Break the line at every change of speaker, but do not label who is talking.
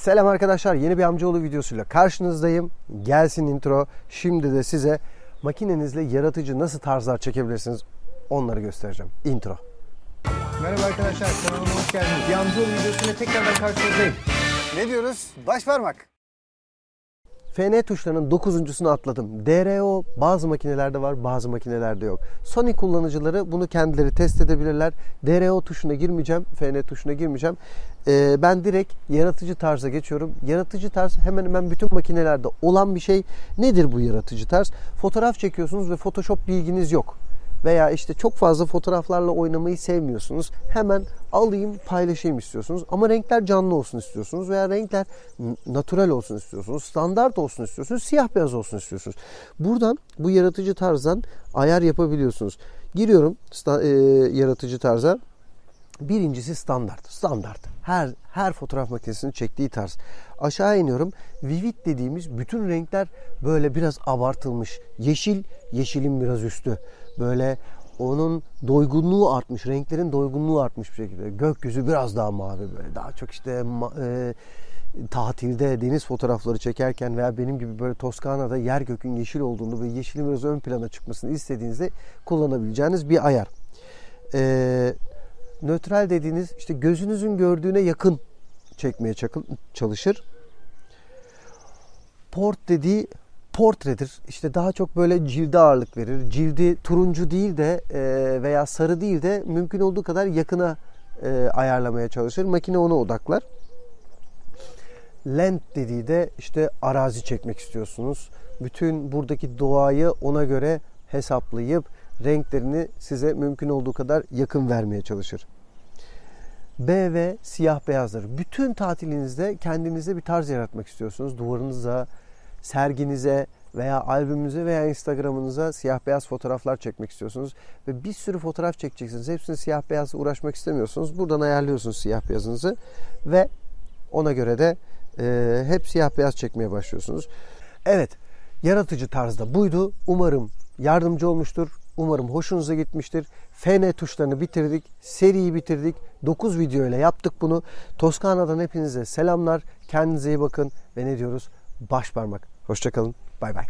Selam arkadaşlar. Yeni bir amcaoğlu videosuyla karşınızdayım. Gelsin intro. Şimdi de size makinenizle yaratıcı nasıl tarzlar çekebilirsiniz onları göstereceğim. Intro.
Merhaba arkadaşlar, kanalıma hoş geldiniz. Bir amcaoğlu videosuyla tekrardan karşınızdayım.
Ne diyoruz? Baş parmak.
FN tuşlarının dokuzuncusunu atladım. DRO bazı makinelerde var, bazı makinelerde yok. Sony kullanıcıları bunu kendileri test edebilirler. DRO tuşuna girmeyeceğim, FN tuşuna girmeyeceğim. Ee, ben direkt yaratıcı tarza geçiyorum. Yaratıcı tarz hemen hemen bütün makinelerde olan bir şey. Nedir bu yaratıcı tarz? Fotoğraf çekiyorsunuz ve Photoshop bilginiz yok veya işte çok fazla fotoğraflarla oynamayı sevmiyorsunuz. Hemen alayım paylaşayım istiyorsunuz. Ama renkler canlı olsun istiyorsunuz veya renkler natural olsun istiyorsunuz. Standart olsun istiyorsunuz. Siyah beyaz olsun istiyorsunuz. Buradan bu yaratıcı tarzdan ayar yapabiliyorsunuz. Giriyorum e, yaratıcı tarza. Birincisi standart. Standart. Her her fotoğraf makinesinin çektiği tarz. Aşağı iniyorum. Vivid dediğimiz bütün renkler böyle biraz abartılmış. Yeşil, yeşilin biraz üstü. Böyle onun doygunluğu artmış. Renklerin doygunluğu artmış bir şekilde. Gökyüzü biraz daha mavi böyle. Daha çok işte e, tatilde deniz fotoğrafları çekerken veya benim gibi böyle Toskana'da yer gökün yeşil olduğunu ve yeşilin biraz ön plana çıkmasını istediğinizde kullanabileceğiniz bir ayar. Eee nötral dediğiniz işte gözünüzün gördüğüne yakın çekmeye çalışır. Port dediği portredir. İşte daha çok böyle cilde ağırlık verir. Cildi turuncu değil de e, veya sarı değil de mümkün olduğu kadar yakına e, ayarlamaya çalışır. Makine ona odaklar. Land dediği de işte arazi çekmek istiyorsunuz. Bütün buradaki doğayı ona göre hesaplayıp renklerini size mümkün olduğu kadar yakın vermeye çalışır. B ve siyah beyazdır. Bütün tatilinizde kendinize bir tarz yaratmak istiyorsunuz. Duvarınıza, serginize veya albümünüze veya Instagram'ınıza siyah beyaz fotoğraflar çekmek istiyorsunuz. Ve bir sürü fotoğraf çekeceksiniz. Hepsini siyah beyazla uğraşmak istemiyorsunuz. Buradan ayarlıyorsunuz siyah beyazınızı ve ona göre de e, hep siyah beyaz çekmeye başlıyorsunuz. Evet, yaratıcı tarzda buydu. Umarım yardımcı olmuştur. Umarım hoşunuza gitmiştir. FN tuşlarını bitirdik. Seriyi bitirdik. 9 video ile yaptık bunu. Toskana'dan hepinize selamlar. Kendinize iyi bakın. Ve ne diyoruz? Baş parmak. Hoşçakalın. Bay bay.